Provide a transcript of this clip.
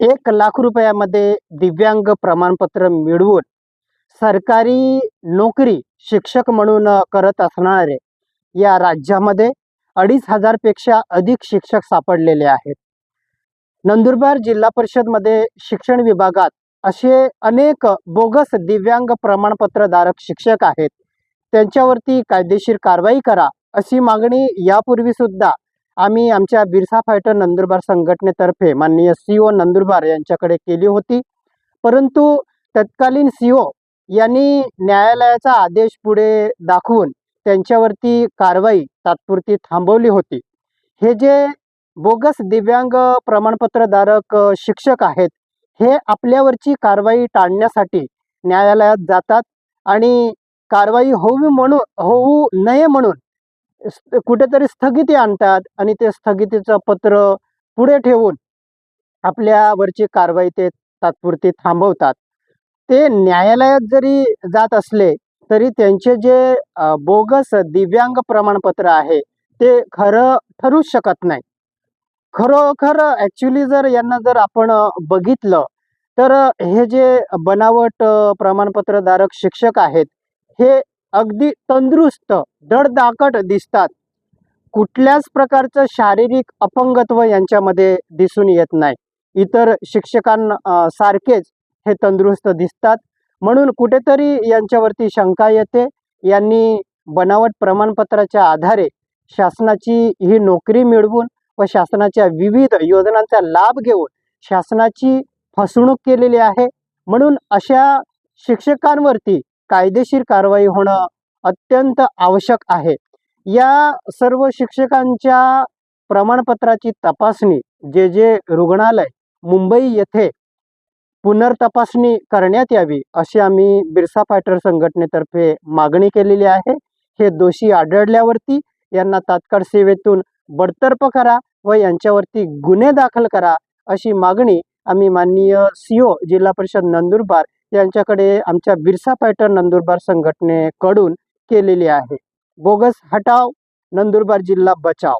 एक लाख रुपयामध्ये दिव्यांग प्रमाणपत्र मिळवून सरकारी नोकरी शिक्षक म्हणून करत असणारे या राज्यामध्ये अडीच हजारपेक्षा अधिक शिक्षक सापडलेले आहेत. नंदुरबार जिल्हा परिषदमध्ये शिक्षण विभागात असे अनेक बोगस दिव्यांग प्रमाणपत्रधारक शिक्षक आहेत. त्यांच्यावरती कायदेशीर कारवाई करा अशी मागणी यापूर्वी सुद्धा आम्ही आमच्या बिरसा फायटर नंदुरबार संघटनेतर्फे माननीय सी ओ नंदुरबार यांच्याकडे केली होती. परंतु तत्कालीन सी ओ यांनी न्यायालयाचा आदेश पुढे दाखवून त्यांच्यावरती कारवाई तात्पुरती थांबवली होती. हे जे बोगस दिव्यांग प्रमाणपत्रधारक शिक्षक आहेत हे आपल्यावरची कारवाई टाळण्यासाठी न्यायालयात जातात आणि कारवाई होऊ म्हणून होऊ नये म्हणून कुठेतरी स्थगिती आणतात आणि ते स्थगितीचं पत्र पुढे ठेवून आपल्यावरची कारवाई ते तात्पुरती थांबवतात. ते न्यायालयात जरी जात असले तरी त्यांचे जे बोगस दिव्यांग प्रमाणपत्र आहे ते खरं ठरूच शकत नाही. खरोखर ॲक्च्युली जर यांना जर आपण बघितलं तर हे जे बनावट प्रमाणपत्रधारक शिक्षक आहेत हे अगदी तंदुरुस्त धडधाकट दिसतात. कुठल्याच प्रकारचं शारीरिक अपंगत्व यांच्यामध्ये दिसून येत नाही. इतर शिक्षकांना सारखेच हे तंदुरुस्त दिसतात. म्हणून कुठेतरी यांच्यावरती शंका येते. यांनी बनावट प्रमाणपत्राच्या आधारे शासनाची ही नोकरी मिळवून व शासनाच्या विविध योजनांचा लाभ घेऊन शासनाची फसवणूक केलेली आहे. म्हणून अशा शिक्षकांवरती कायदेशीर कारवाई होणं अत्यंत आवश्यक आहे. या सर्व शिक्षकांच्या प्रमाणपत्राची तपासणी जे जे रुग्णालय मुंबई येथे पुनर्तपासणी करण्यात यावी अशी आम्ही बिरसा फायटर संघटनेतर्फे मागणी केलेली आहे. हे दोषी आढळल्यावरती यांना तात्काळ सेवेतून बडतर्फ करा व यांच्यावरती गुन्हे दाखल करा अशी मागणी आम्ही माननीय सीओ जिल्हा परिषद नंदुरबार यांच्याकडे आमच्या बिरसा पॅटर्न नंदुरबार संघटनेकडून केलेली आहे. बोगस हटाव नंदुरबार जिल्हा बचाव.